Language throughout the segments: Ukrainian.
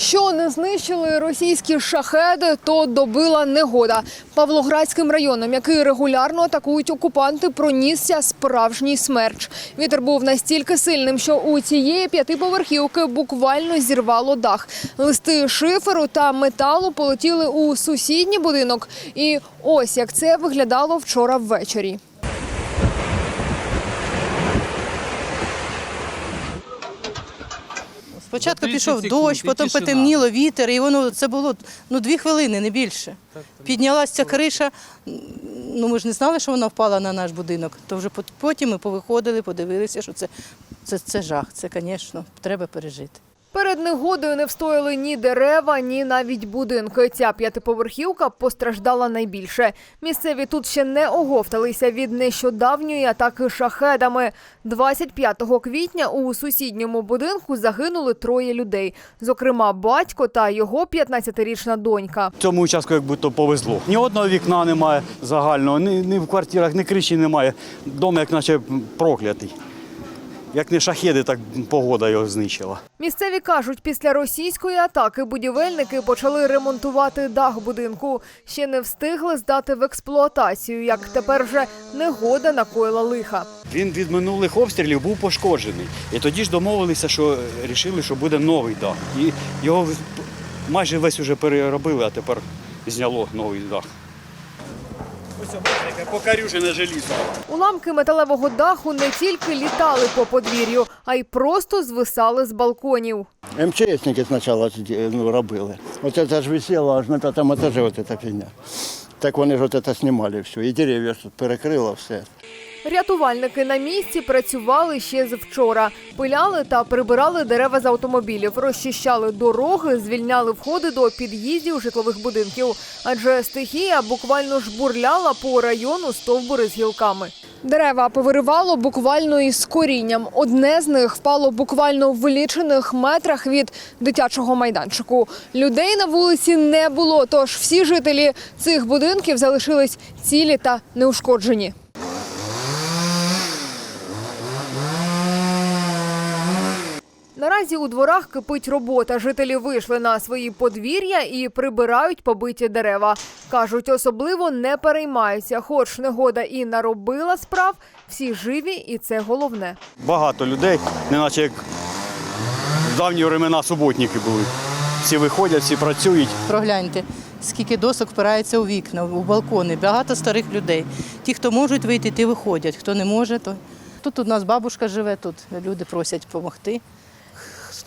Що не знищили російські шахеди, то добила негода. Павлоградським районом, який регулярно атакують окупанти, пронісся справжній смерч. Вітер був настільки сильним, що у цієї п'ятиповерхівки буквально зірвало дах. Листи шиферу та металу полетіли у сусідній будинок. І ось як це виглядало вчора ввечері. Спочатку пішов секунд, дощ, потім тишина. потемніло, вітер, і воно це було ну дві хвилини, не більше. Піднялася ця криша. Ну ми ж не знали, що вона впала на наш будинок. То вже потім ми повиходили, подивилися, що це, це, це жах. Це, звісно, треба пережити. Перед негодою не встояли ні дерева, ні навіть будинки. Ця п'ятиповерхівка постраждала найбільше. Місцеві тут ще не оговталися від нещодавньої атаки шахедами. 25 квітня у сусідньому будинку загинули троє людей, зокрема батько та його 15-річна донька. Цьому участку як будто повезло. Ні одного вікна немає загального, ні в квартирах, ні криші немає. Дом як наче проклятий. Як не шахеди, так погода його знищила. Місцеві кажуть, після російської атаки будівельники почали ремонтувати дах будинку. Ще не встигли здати в експлуатацію, як тепер вже негода накоїла лиха. Він від минулих обстрілів був пошкоджений. І тоді ж домовилися, що вирішили, що буде новий дах. І його майже весь уже переробили, а тепер зняло новий дах. Ось яке покарюжене желізо. Уламки металевого даху не тільки літали по подвір'ю, а й просто звисали з балконів. МЧСники спочатку ну, робили. Оце це ж висело аж на п'ятому етажі ось ця фігня. Так вони ж от це знімали все. І дерев'я перекрило все. Рятувальники на місці працювали ще з вчора. Пиляли та прибирали дерева з автомобілів, розчищали дороги, звільняли входи до під'їздів житлових будинків. Адже стихія буквально жбурляла по району стовбури з гілками. Дерева повиривало буквально із корінням. Одне з них впало буквально в лічених метрах від дитячого майданчику. Людей на вулиці не було, тож всі жителі цих будинків залишились цілі та неушкоджені. Наразі у дворах кипить робота. Жителі вийшли на свої подвір'я і прибирають побиті дерева. Кажуть, особливо не переймаються, хоч негода і наробила справ, всі живі, і це головне. Багато людей, неначе як в давні времена суботники були. Всі виходять, всі працюють. Прогляньте, скільки досок впирається у вікна, у балкони, багато старих людей. Ті, хто можуть вийти, ті виходять. Хто не може, то тут у нас бабушка живе, тут люди просять допомогти.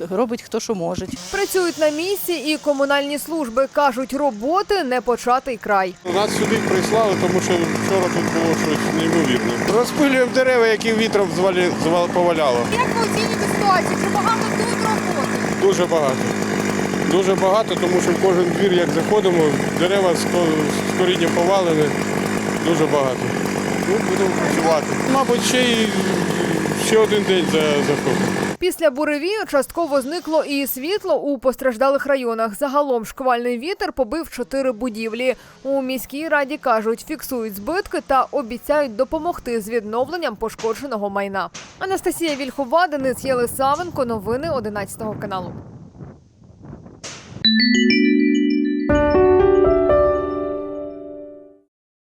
Робить хто що може. Працюють на місці і комунальні служби кажуть, роботи не початий край. Нас сюди прислали, тому що вчора тут було щось неймовірне. Розпилюємо дерева, які вітром звалі, звал, поваляло. Як ви оцінюєте ситуацію? Чи багато тут роботи? Дуже багато. Дуже багато, тому що в кожен двір, як заходимо, дерева з коріння повалені. Дуже багато. Ну, будемо працювати. Мабуть, ще й ще один день за, захопить. Після буревію частково зникло і світло у постраждалих районах. Загалом шквальний вітер побив чотири будівлі. У міській раді кажуть, фіксують збитки та обіцяють допомогти з відновленням пошкодженого майна. Анастасія Вільхова, Денис Єлисавенко. Новини 11 каналу.